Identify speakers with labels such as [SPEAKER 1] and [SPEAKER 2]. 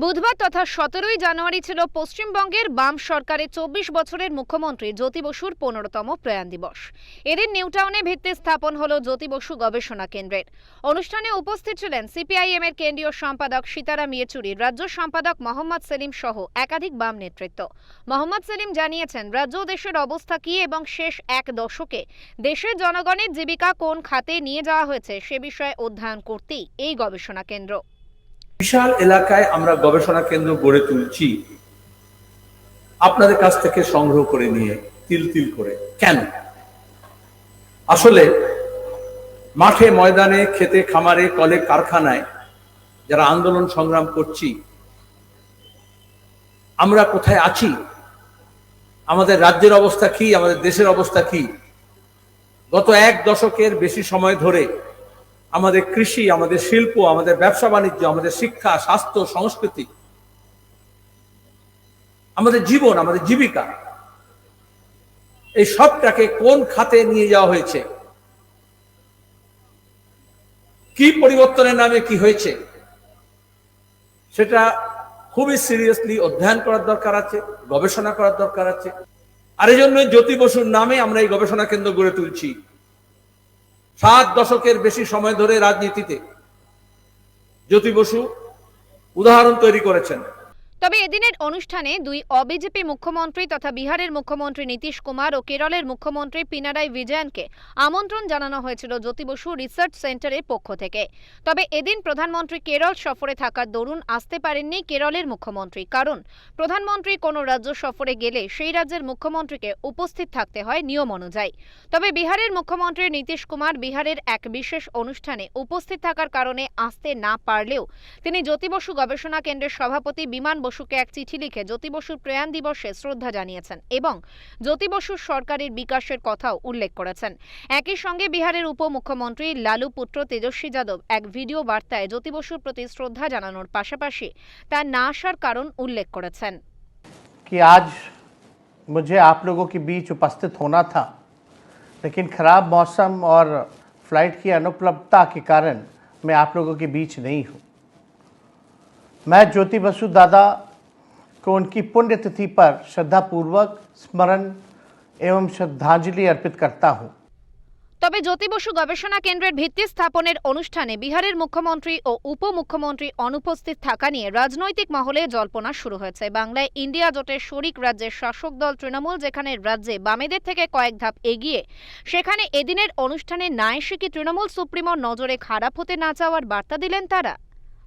[SPEAKER 1] বুধবার তথা সতেরোই জানুয়ারি ছিল পশ্চিমবঙ্গের বাম সরকারের চব্বিশ বছরের মুখ্যমন্ত্রী জ্যোতি বসুর পনেরোতম প্রয়াণ দিবস। এদিন নিউটাউনে ভিত্তি স্থাপন হল জ্যোতি বসু গবেষণা কেন্দ্রের। অনুষ্ঠানে উপস্থিত ছিলেন সিপিআইএম এর কেন্দ্রীয় সম্পাদক সীতারাম ইয়েচুরি, রাজ্য সম্পাদক মোহাম্মদ সেলিম সহ একাধিক বাম নেতৃত্ব। মোহাম্মদ সেলিম জানিয়েছেন, রাজ্য দেশের অবস্থা কী এবং শেষ এক দশকে দেশের জনগণের জীবিকা কোন খাতে নিয়ে যাওয়া হয়েছে সে বিষয়ে অধ্যয়ন করতেই এই গবেষণা কেন্দ্র।
[SPEAKER 2] বিশাল এলাকায় আমরা গবেষণা কেন্দ্র গড়ে তুলছি। আপনাদের কাছ থেকে সংগ্রহ করে নিয়ে তিল তিল করে। কেন? আসলে মাঠে ময়দানে, খেতে, খামারে, কলে, কারখানায় যারা আন্দোলন সংগ্রাম করছি, আমরা কোথায় আছি? আমাদের রাজ্যের অবস্থা কি? আমাদের দেশের অবস্থা কি? গত এক দশকের বেশি সময় ধরে আমাদের কৃষি, আমাদের শিল্প, আমাদের ব্যবসা বাণিজ্য, আমাদের শিক্ষা, স্বাস্থ্য, সংস্কৃতি, আমাদের জীবন, আমাদের জীবিকা, এই সবটাকে কোন খাতে নিয়ে যাওয়া হয়েছে? কি পরিবর্তনের নামে কি হয়েছে? সেটা খুবই সিরিয়াসলি অধ্যয়ন করার দরকার আছে, গবেষণা করার দরকার আছে। আর এই জন্য জ্যোতি বসুর নামে আমরা এই গবেষণা কেন্দ্র গড়ে তুলছি। সাত দশকের বেশি সময় ধরে রাজনীতিতে জ্যোতি বসু উদাহরণ তৈরি করেছেন।
[SPEAKER 1] তবে এদিনের অনুষ্ঠানে দুই অবিজেপি মুখ্যমন্ত্রী তথা বিহারের মুখ্যমন্ত্রী নীতিশ কুমার ও কেরলের মুখ্যমন্ত্রী পিনারাই বিজয়নকে আমন্ত্রণ জানানো হয়েছিল জ্যোতি বসু রিসার্চ সেন্টারের পক্ষ থেকে। তবে এদিন প্রধানমন্ত্রী কেরল সফরে থাকার দরুন আসতে পারেননি কেরলের মুখ্যমন্ত্রী। কারণ প্রধানমন্ত্রী কোনো রাজ্য সফরে গেলে সেই রাজ্যের মুখ্যমন্ত্রীকে উপস্থিত থাকতে হয় নিয়ম অনুযায়ী। তবে বিহারের মুখ্যমন্ত্রী নীতিশ কুমার বিহারের এক বিশেষ অনুষ্ঠানে উপস্থিত থাকার কারণে আসতে না পারলেও তিনি জ্যোতি বসু গবেষণা কেন্দ্রের সভাপতি বিমান বসুকে এক চিঠি লিখে জ্যোতি বসুর প্রয়াণ দিবসে শ্রদ্ধা জানিয়েছেন এবং জ্যোতি বসুর সরকারের বিকাশের কথাও উল্লেখ করেছেন একই সঙ্গে বিহারের উপমুখ্যমন্ত্রী লালু পুত্র তেজস্বী যাদব এক ভিডিও বার্তায় জ্যোতি বসুর প্রতি শ্রদ্ধা জানানোর পাশাপাশি তার না আসার কারণ উল্লেখ করেছেন
[SPEAKER 3] कि आज मुझे आप लोगों के बीच उपस्थित होना था लेकिन ख़राब मौसम और फ्लाइट की अनुपलब्धता के कारण मैं आप लोगों के बीच नहीं हूँ मैं ज्योति बसु दादा को उनकी पुण्यतिथि पर श्रद्धापूर्वक स्मरण एवं श्रद्धांजलि अर्पित करता हूँ
[SPEAKER 1] তবে জ্যোতি বসু গবেষণা কেন্দ্রের ভিত্তি স্থাপনের অনুষ্ঠানে বিহারের মুখ্যমন্ত্রী ও উপমুখ্যমন্ত্রী অনুপস্থিত থাকা নিয়ে রাজনৈতিক মহলে জল্পনা শুরু হয়েছে বাংলায় ইন্ডিয়া জোটের শরিক রাজ্যের শাসক দল তৃণমূল যেখানে রাজ্যে বামেদের থেকে কয়েক ধাপ এগিয়ে সেখানে এদিনের অনুষ্ঠানে না এসে কি তৃণমূল সুপ্রিমোর নজরে খারাপ হতে না চাওয়ার বার্তা দিলেন তারা